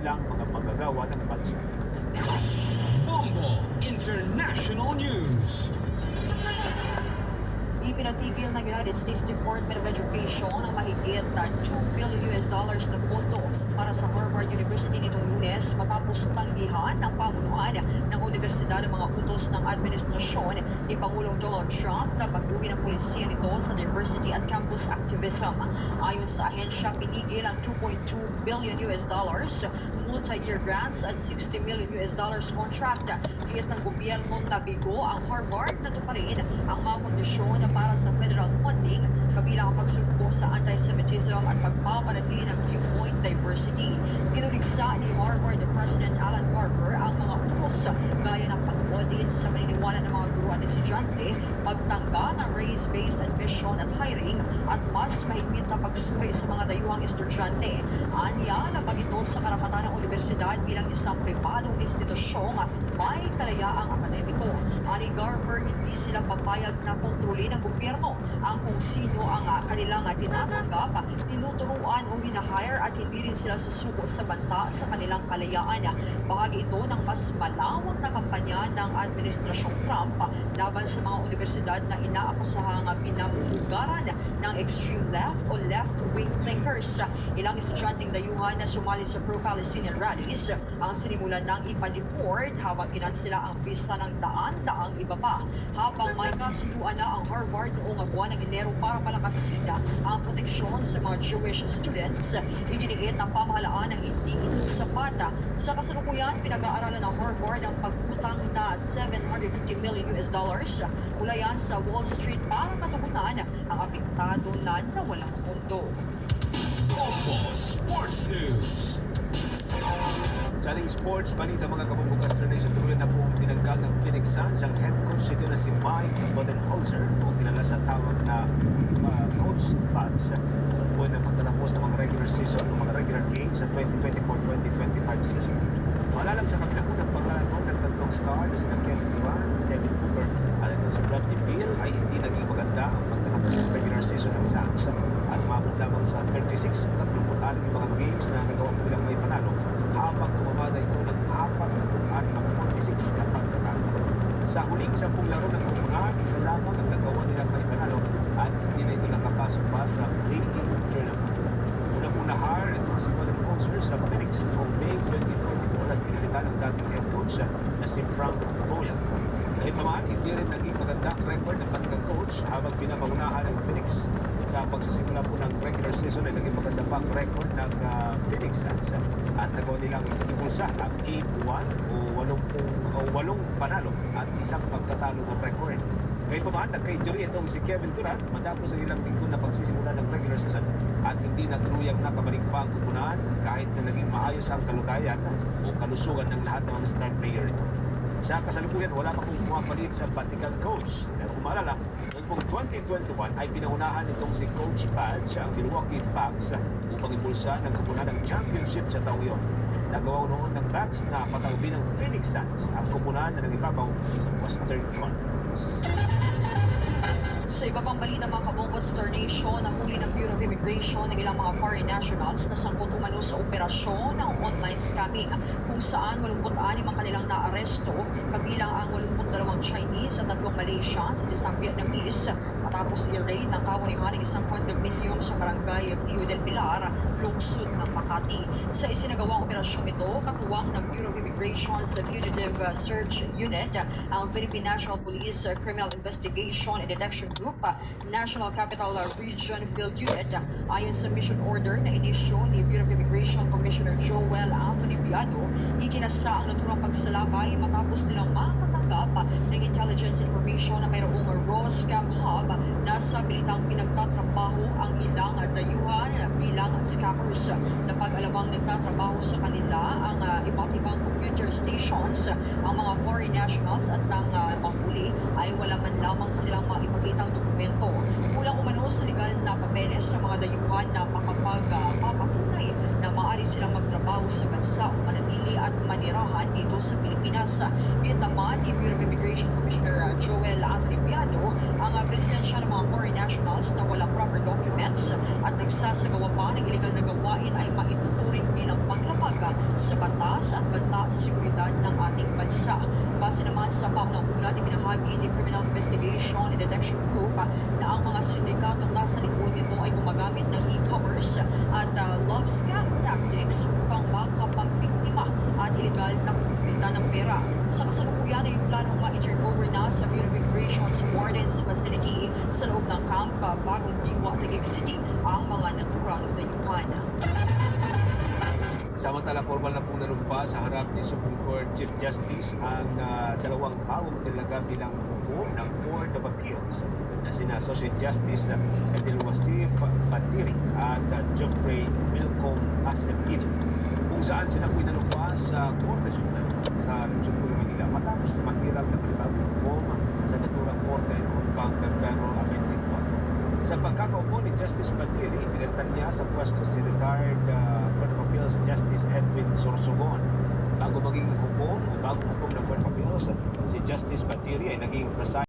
ilang mga manggagawa ng bansa. Bombo International News. Ipinatigil ng United States Department of Education ang mahigit na 2 billion US dollars na pondo para sa Harvard University nitong lunes matapos tanggihan ng pamunuan ng Universidad ng mga utos ng administrasyon ni Pangulong Donald Trump na baguhin ang polisiya nito sa diversity at campus activism. Ayon sa ahensya, pinigil ang 2.2 billion US dollars multi-year grants at 60 million US dollars contract. Giyat ng gobyerno na bigo ang Harvard na tuparin ang mga kondisyon para sa federal funding kabilang ang pagsugpo sa anti-Semitism at pagpapanatili ng viewpoint diversity. Tinurigsa ni Harvard President Alan Garber ang mga utos gaya pag-audit sa paniniwala ng mga guro at estudyante, pagtangga ng race-based admission at hiring, at mas mahigpit na pagsuri sa mga dayuhang estudyante. Anya, labag ito sa karapatan ng universidad bilang isang pribadong institusyong may kalayaang akademiko. Ani Garber, hindi sila papayag na kontrolin ng gobyerno ang kung sino ang ah, kanilang ah, tinatanggap, tinuturuan o hinahire at hindi rin sila susuko sa banta sa kanilang kalayaan. Bahagi ito ng mas malawak na kampanya ng Administrasyong Trump laban sa mga universidad na inaakusahang pinamumugaran ng extreme left o left-wing thinkers. Ilang estudyanteng dayuhan na sumali sa pro-Palestinian rallies ang sinimulan ng ipa-deport habang kinansila ang visa ng daan-daang iba pa. Habang may kasunduan na ang Harvard noong buwan ng Enero para palakasin ang proteksyon sa mga Jewish students, idiniit ng pamahalaan na hindi ito sapat. Sa kasalukuyan, pinag-aaralan ng Harvard ang pagutang na 750 million US dollars mula yan sa Wall Street para katugunan ang apektado na nawalang mundo. Bombo Sports News. Sa ating sports, balita mga kabubukas na nation tuloy na pong tinanggal ng Phoenix Suns ang head coach nito na si Mike Budenholzer o kilala sa tawag na uh, Coach Buds. Po na pagtatapos ng mga regular season, ng mga regular games sa 2024-2025 season. Malalang sa kabilang unang paglalaro ng tatlong stars na Kevin Durant, Devin Booker at itong si Bradley Beal ay hindi naging maganda ang pagtatapos ng regular season ng Suns at umabot lamang sa 36 36 yung mga games na nagawa bilang may panalo habang tumamada ito ng 446 na pagkatalo. Sa huling 10 laro ng umungan, isa lamang ang nagawa nilang may panalo at hindi na ito nakapasok pa sa play-in tournament. Unang-una hire itong si Golden Sponsor sa Phoenix noong May 2024 at pinilitan ng dating head coach na si Frank Boyle. Kahit naman, hindi rin naging maganda record ng batikang coach habang pinapaunahan ng Phoenix. Sa pagsisimula po ng regular season ay naging maganda pa ang record ng ah, Phoenix Suns at nagawa nilang ibulsa ang 8-1 o 80 8 panalo at isang pagkatalo ng record. Ngayon pa man, nagka-injury itong si Kevin Durant matapos ang ilang linggo na pagsisimula ng regular season at hindi na tuluyang nakabalik pa ang kupunan kahit na naging maayos ang kalugayan o kalusugan ng lahat ng mga star player ito. Sa kasalukuyan, wala pa pong pumapalit sa Vatican coach. Kung maalala, noong pong 2021 ay pinaunahan itong si Coach Badge ang Milwaukee Bucks upang impulsa ng kupunan ng championship sa taong iyon. Nagawa noon ng Bucks na patawbi ng Phoenix Suns ang kupunan na nangibabaw sa Western Conference. Sa iba pang balita mga kabongbot Star Nation, nahuli ng Bureau of Immigration ng ilang mga foreign nationals na sangkot umano sa operasyon ng online scamming kung saan 86 ang kanilang naaresto kabilang ang 82 Chinese at tatlong Malaysians at isang Vietnamese matapos i-raid ng kawanihan ng isang condominium sa barangay Pio del Pilar, lungsod ng Makati. Sa isinagawang operasyong ito, katuwang ng Bureau of Immigration's The Fugitive uh, Search Unit, ang Philippine National Police Criminal Investigation and Detection Group, National Capital Region Field Unit, ayon sa mission order na inisyo ni Bureau of Immigration Commissioner Joel Anthony Biado, ikinasa ang naturang pagsalakay matapos nilang makatanggap ng intelligence information na mayroong raw scam hub na sa pilitang pinagtatrabaho ang ilang dayuhan bilang scammers. Napag-alabang nagtatrabaho sa kanila ang uh, iba't ibang computer stations, ang mga foreign nationals at ang uh, mahuli ay wala man lamang silang maipakitang dokumento. Kulang umano sa legal na papeles sa mga dayuhan na na maaari silang magtrabaho sa bansa o manatili at manirahan dito sa Pilipinas. Yun naman ni Bureau of Immigration Commissioner uh, Joel Anthony ang uh, presensya ng mga foreign nationals na walang proper documents at nagsasagawa pa ng illegal na gawain ay maituturing bilang paglabag sa sa batas at banta sa seguridad ng ating bansa. Base naman sa paunang ulat, ibinahagi ni Criminal Investigation and Detection Group na ang mga sindikatong nasa likod nito ay gumagamit ng e-commerce at ah, love scam tactics upang makapagbiktima at illegal na kumita ng pera. Sa kasalukuyan ay planong ma-turn over na sa Bureau of Immigration's Warden's Facility sa loob ng camp Bagong Diwa, Taguig City ang mga naturang dayuhan. Samantala, formal na narumpa sa harap ni Supreme Court Chief Justice ang ah, dalawang pawang talaga bilang hukom ng Court of Appeals na sina Associate Justice uh, Edil Wasif Patiri at ah, Geoffrey Milcom Acevedo kung saan sila po inalumpa sa Korte Suprema sa Lungsod po Manila matapos mahirap na panibagong hukom sa naturang korte noong pang Pebrero 24. Sa pagkakaupo ni Justice Patiri, pinalitan niya sa pwesto si retired uh, Appeals Justice Edwin Sorsogon. Bago maging hukom bago hukom ng Court of Appeals, si Justice Patiri ay naging presiding